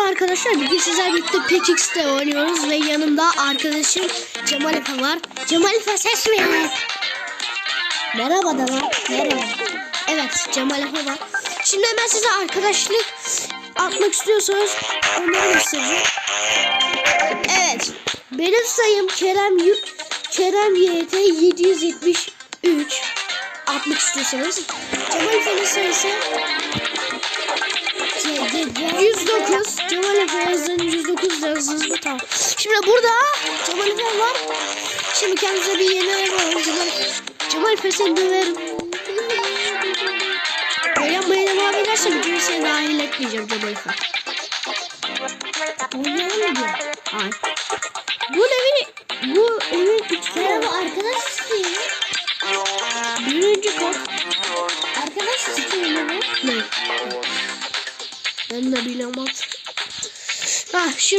arkadaşlar. Bugün sizlerle birlikte PKX'te oynuyoruz ve yanımda arkadaşım Cemal Efe var. Cemal Efe ses mi? Merhaba da. Merhaba. Evet Cemal Efe var. Şimdi hemen size arkadaşlık atmak istiyorsanız onları göstereceğim. Evet. Benim sayım Kerem Y Kerem YT 773 atmak istiyorsanız. Cemal Efe'nin sayısı 109. Cemal Efe yazın 109 yazdınız mı? Tamam. Şimdi burada Cemal Efe var. Şimdi kendinize bir yeni ev alın. Cemal, Cemal Efe seni döverim. Böyle yapmaya devam ederse videoyu seni dahil etmeyeceğim Cemal Efe. Oynayalım mı diyor? Hayır.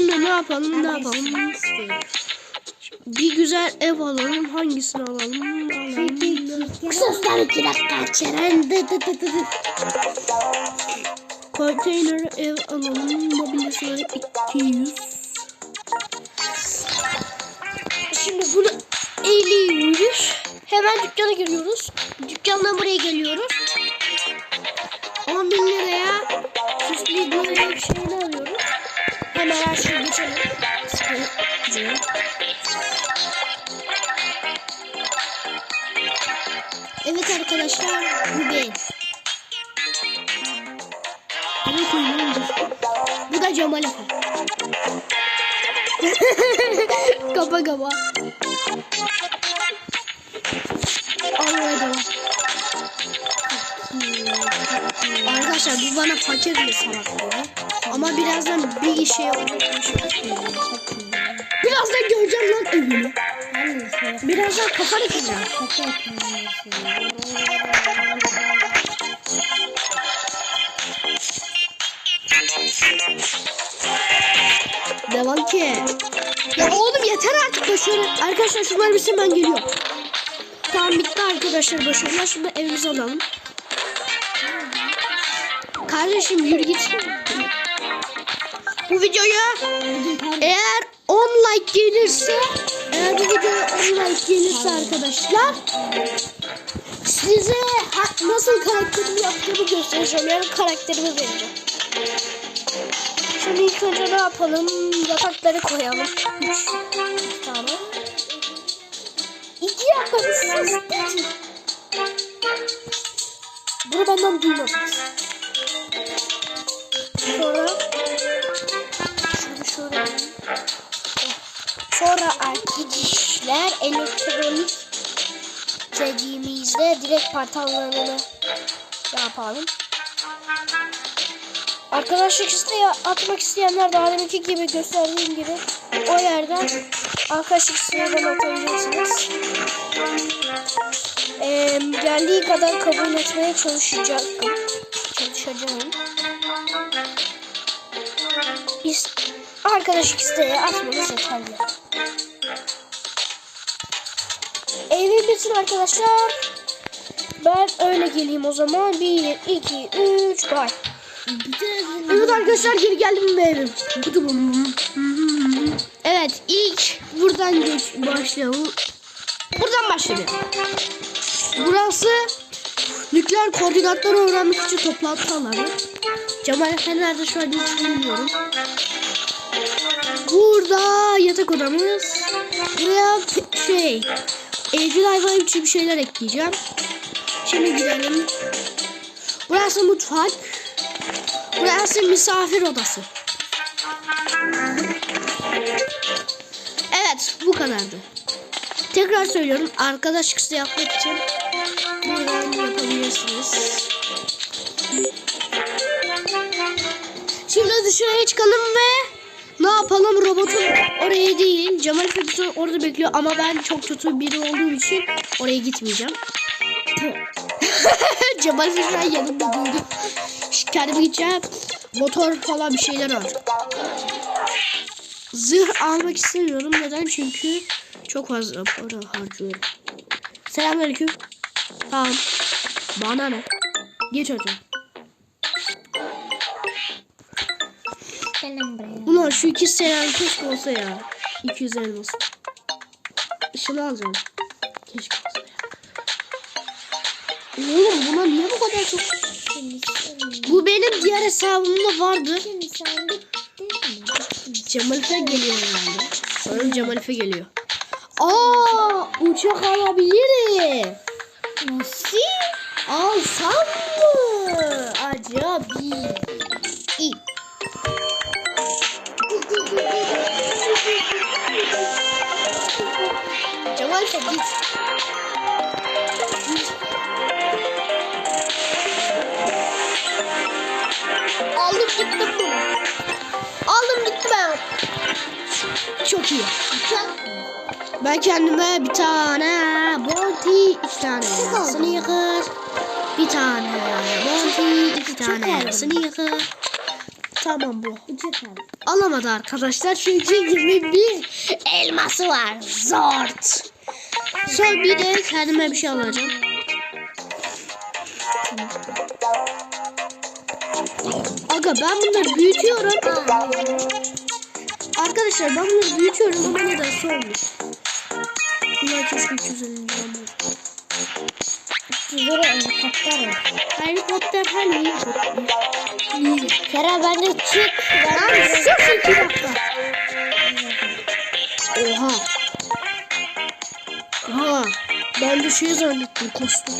Şimdi ne yapalım ne yapalım? Bir güzel ev alalım. Hangisini alalım? alalım. Sustan iki dakika. Çeren dı dı dı dı dı. Konteyner ev alalım. Mobilyasına 200. Şimdi bunu 50'ymiş. Hemen dükkana giriyoruz. Dükkandan buraya geliyoruz. 10 bin liraya süslü böyle alıyoruz. Hemen şeyi geçelim. Sıkıntı. Evet arkadaşlar bu ben. Bunu koyuyorumdur. Bu da Cemal Efe. kapa kapa. Anladım. Arkadaşlar bu bana fakir bir salak dedi. Ama birazdan bir şey olacak. Birazdan göreceğim lan evini. Birazdan kafanı kıracağım. Devam ki. Ya oğlum yeter artık başarı. Arkadaşlar şunlar bitsin ben geliyorum. Tamam bitti arkadaşlar başarılar. Şimdi evimizi alalım. Kardeşim yürü git. Bu videoya eğer 10 like gelirse eğer bu videoya 10 like gelirse arkadaşlar size nasıl karakterimi yaptığımı göstereceğim. Yani karakterimi vereceğim. Şimdi ilk önce ne yapalım? Yatakları koyalım. Üç. İki yatakları siz Bunu benden duymadınız. Sonra şöyle Sonra arkadaşlar elektronik dediğimizde direkt portallarını yapalım. Arkadaşlık isteği atmak isteyenler daha deminki gibi gösterdiğim gibi o yerden arkadaşlık isteğinden atabilirsiniz. Ee, geldiği kadar kabul etmeye çalışacağım. Çalışacağım. Biz arkadaşlık isteği atmanız yeterli. Evim bitsin arkadaşlar. Ben öyle geleyim o zaman. 1, 2, 3, bay. Evet arkadaşlar geri geldim mi evim? Evet ilk buradan geç başlayalım. Buradan başlayalım. Burası nükleer koordinatları öğrenmek için toplantı alanı. Cemal Efe nerede şu an hiç bilmiyorum. Burada yatak odamız. Buraya şey evcil hayvan için bir şeyler ekleyeceğim. Şimdi gidelim. Burası mutfak. Burası misafir odası. Evet bu kadardı. Tekrar söylüyorum arkadaşlık size yapmak için buradan yapabilirsiniz. Şimdi dışarıya çıkalım ve ne yapalım robotun oraya değil Cemal Fethu'yu orada bekliyor ama ben çok kötü biri olduğum için oraya gitmeyeceğim. Cemal Fethu yanımda. Şimdi kendime gideceğim. Motor falan bir şeyler alacağım. Zırh almak istemiyorum. Neden? Çünkü çok fazla para harcıyorum. Selamünaleyküm. Tamam. Bana ne? Geç hocam. Gel lan buraya. Şu iki senem keşke olsa ya. 200 elmas. Şunu alacağım. Keşke olsa ya. Oğlum buna niye bu kadar çok... Bu benim diğer hesabımda vardı. şimdi sen bittin mi? Bittin. Cemal Efe geliyor herhalde. Sanırım Cemal Efe geliyor. Aa, uçak alabilirim. Nasıl? Alsam mı? Acaba. Aldım gittim bunu. Aldım gitti ben. Çok iyi. Ben kendime bir tane bounty, iki tane sneaker, bir tane bounty, iki tane sneaker. Tamam bu. Alamadı arkadaşlar çünkü 21 elması var. Zort. Sonra bir de kendime bir şey alacağım. Aga ben bunları büyütüyorum. Arkadaşlar ben bunları büyütüyorum ama nedense olmuyor. Bunlar keşke 350 lira olmalı. Sizlere helikopter var. Helikopter her neyi yapıyor? Kera bence çık. Lan sus iki dakika. Oha. Oha. Ben de şey zannettim kostüm.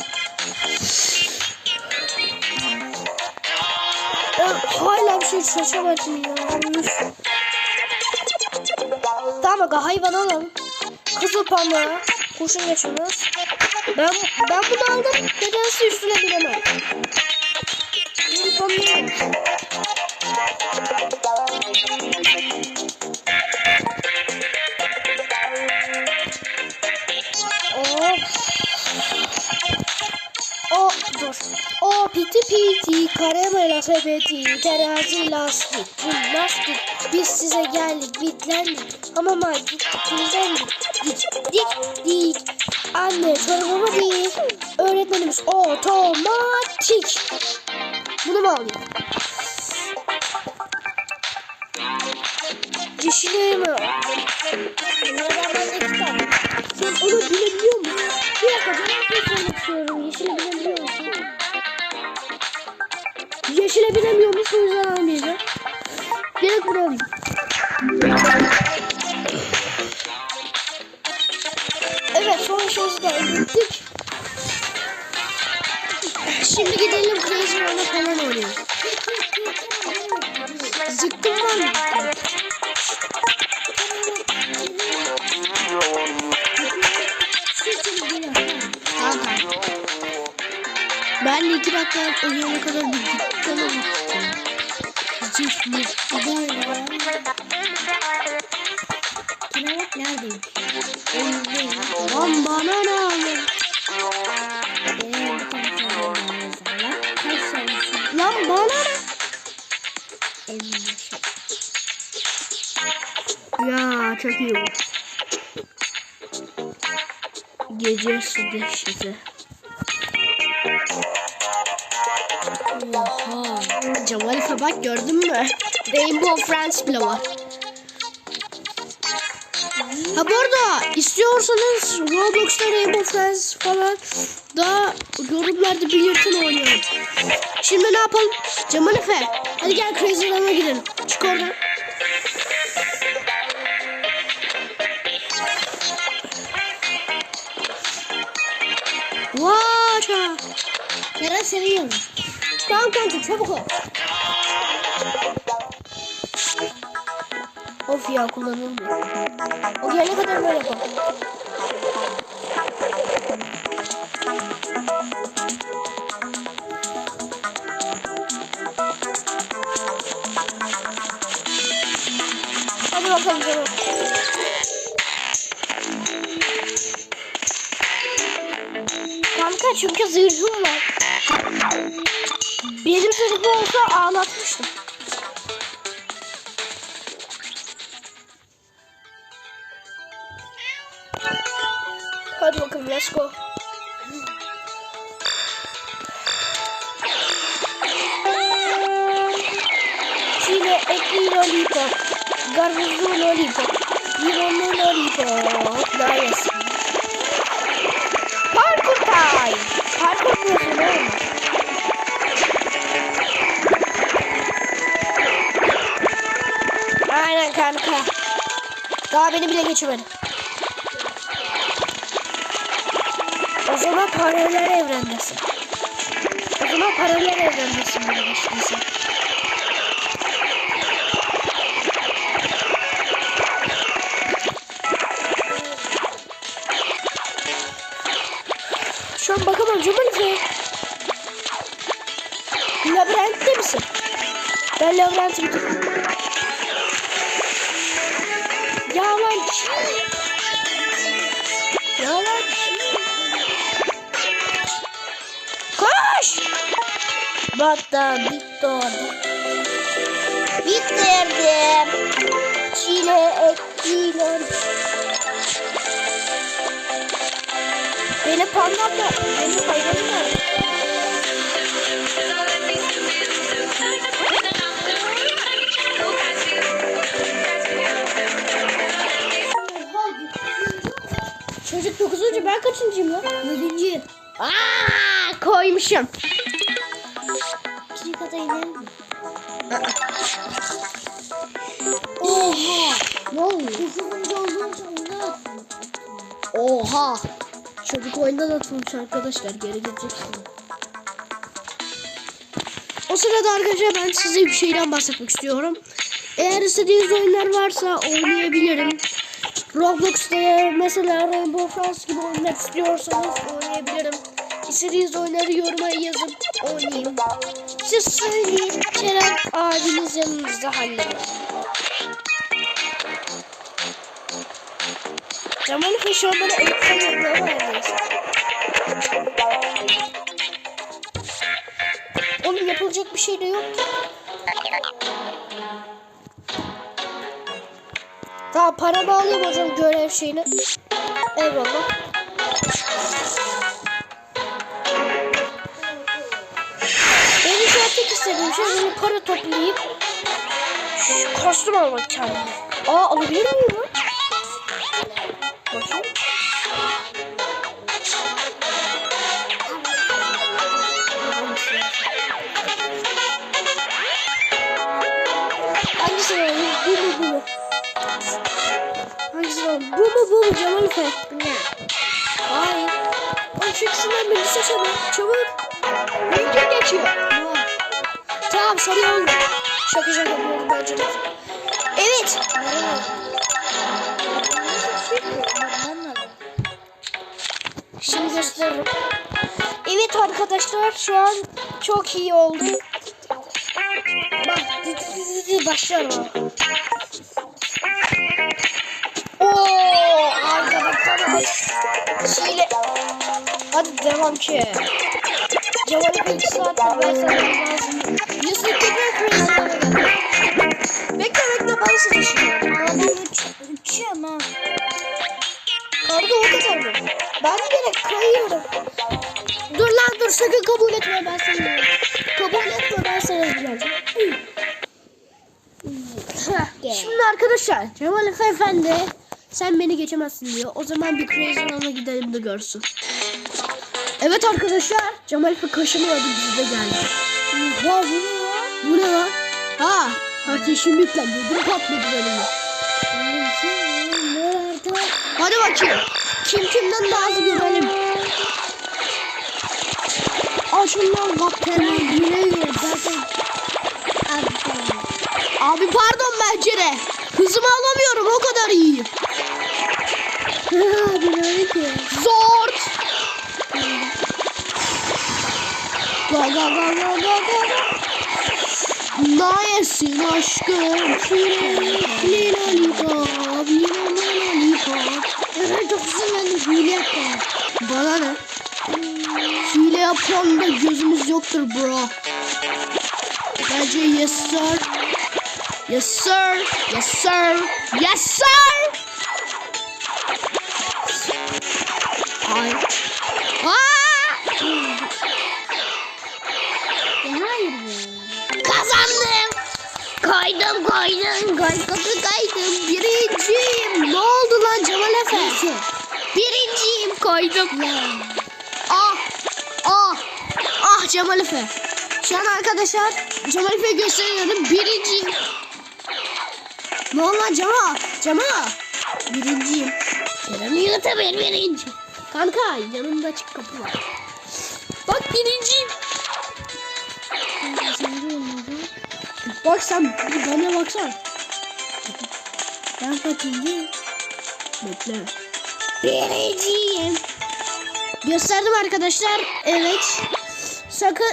Hala bir şey şaşamadım ya. Tamam aga hayvan alalım. Kızıl pamuk. Kurşun geçirmez. Ben, ben bunu aldım. Nedense üstüne bilemem. Kızıl pamuk. Piti piti karamela sepeti terazi lastik jimnastik biz size geldik bitlendik hamama gittik bizdendik dik dik dik anne çorbamı dik öğretmenimiz otomatik bunu mu alayım? Mi? Bunlardan bende iki tane. Sen onu bilebiliyor musun? Bir dakika ben bir şey sormak istiyorum. Yeşili Yeşile Ben de iki dakika oyuna kadar bir dükkana gittim. Zif mi? Kiralık neredeyim? Oyundayım. Lan bana ne sayısın? Lan bana ne? Ya çok iyi bu. Gece su dehşeti. Oha. Cemal Efe bak gördün mü? Rainbow Friends bile var. Ha bu arada istiyorsanız Roblox'ta Rainbow Friends falan da yorumlarda belirtin oynayalım. Şimdi ne yapalım? Cemal Efe hadi gel Crazy Run'a gidelim. Çık oradan. Vaça. Kera seviyorum. Tamam kanka çabuk ol. Of ya kullanılmıyor. O gelene kadar böyle yapalım. Hadi bakalım canım. Kanka çünkü zırhım var. Benim zırhım olsa ağlatmıştım. Hadi bakalım let's go. Çile ekli lollipop. Garuzlu lollipop. Limonlu lollipop. Daha yesin. Parkur time. Parkur diyorsun değil Aynen kanka. Daha beni bile geçemedi. O zaman paralel evrendesin. O zaman paralel evrendesin beni geçtiysen. Şu an bakamam ki. Labirentte misin? Ben labirenti Batta bitti. Bitirdim. Çile ekliyorum. Da benim hayvanım var. Çocuk dokuzuncu ben kaçıncıyım lan? Yedinci. Aa, koymuşum. İkinci kata inelim? Oha. Ne oluyor? Dokuzuncu olduğum ne yaptın? Oha. Çocuk oyundan arkadaşlar. Geri gideceksin. O sırada arkadaşlar ben size bir şeyden bahsetmek istiyorum. Eğer istediğiniz oyunlar varsa oynayabilirim. Roblox'ta mesela Rainbow Friends gibi oyunlar istiyorsanız oynayabilirim. İstediğiniz oyunları yoruma yazıp oynayayım. Siz söyleyin Kerem abiniz yanınızda halleder. Cemal an bana eğitim yapmaya neredeyse. Oğlum yapılacak bir şey de yok ki. Tamam paramı alayım hocam görev şeyini. Eyvallah. Tek istediğim şey böyle para toplayıp şu kostüm almak kendime. Aa alabilir miyim lan? Bakayım. Hangisi var? Bu mu bu mu? Hangisi var? Bu mu bu mu Cemal Efe? Ne? Hayır. Oğlum şu ikisinden birini seçelim. Çabuk. Video geçiyor. Tamam sarı oldu. Şaka şaka yapıyorum bence de. Evet. Şimdi gösteririm. Evet arkadaşlar şu an çok iyi oldu. Bak başlıyorum. Oo arkada kanat. Şile. Hadi devam ki. Cemal bir iki saattir ben sana lazım. Yusuf tekrar geldi. Bekle bekle ben size düşünüyorum. Ben uç, uçuyorum ha. Karda o kadar mı? Ben direkt kayıyorum. Dur lan dur sakın kabul etme ben seni. Kabul etme ben sana yapacağım. Heh, Şimdi arkadaşlar Cemal Efe Efendi sen beni geçemezsin diyor. O zaman bir Crazy Run'a gidelim de görsün. Evet arkadaşlar Cemal Efe kaşınıyordu bize de geldi. Oha bu ne lan? Bu? Ha ateşim yüklendi. Dur patladı benim. Hadi bakayım. Kim kimden daha hızlı görelim. Aşından kaptanı güleyi zaten. Abi pardon bence de. Hızımı alamıyorum o kadar iyi. Abi ne ki? Zor. Ga ga ga ga ga ga. Nayesin aşkım. Çilekli lollipop. Yine lollipop. Ben çok sinirlendim. Hile yaptım. Bana ne? Hile yapan da gözümüz yoktur bro. Bence yes sir. Yes sir. Yes sir. Yes sir. Kaydım kaydım kaydım kaydım birinciyim. Ne oldu lan Cemal Efe? Birinciyim kaydım. Ah ah ah Cemal Efe. Şu an arkadaşlar Cemal Efe'yi gösteriyorum birinciyim. Ne oldu lan Cemal? Cemal. Birinciyim. Kerem Yığıt'a ben birinci. Kanka yanımda açık kapı var. Bak birinciyim. Bak sen bir bana baksana. Ben kaçıncıyım? Bekle. Birinciyim. Gösterdim arkadaşlar. Evet. Sakın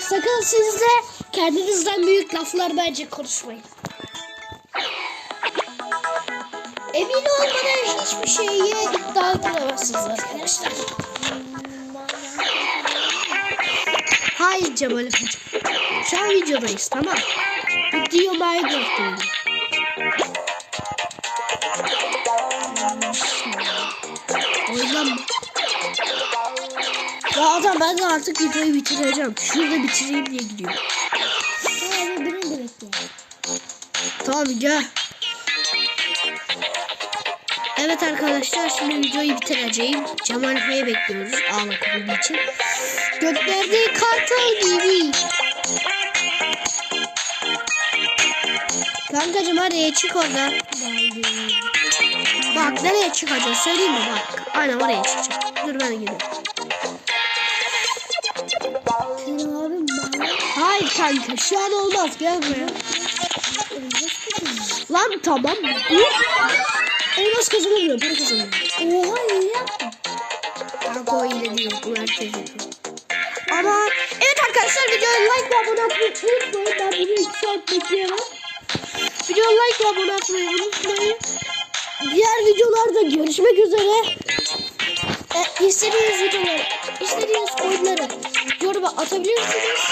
sakın siz de kendinizden büyük laflar bence konuşmayın. Emin olmadan hiçbir şeye iddia edemezsiniz arkadaşlar. Hayır Cemal Efe'cim. Şu an videodayız tamam. Video Minecraft oyunu. Oyundan Ya adam ben de artık videoyu bitireceğim. Şurada bitireyim diye gidiyorum. Abi beni. Tamam gel. Evet arkadaşlar şimdi videoyu bitireceğim. Cemal Efe'yi bekliyoruz ağlamak için. Göklerde kartal gibi. Kankacım hadi çık oradan. Bak nereye çıkacağız söyleyeyim mi bak. Aynen oraya çıkacağım. Dur ben gidiyorum. Hayır kanka şu an olmaz gel buraya. Lan tamam. Dur. Elmas kazanamıyor. Para kazanıyor. Oha iyi yaptın. Kanka o ile. Bu herkes. Ama evet arkadaşlar videoya like ve abone olmayı unutmayın. Ben bunu 2 saat bekliyorum. Videolarda görüşmek üzere. E, istediğiniz videoları, istediğiniz oyunları yoruma atabilirsiniz.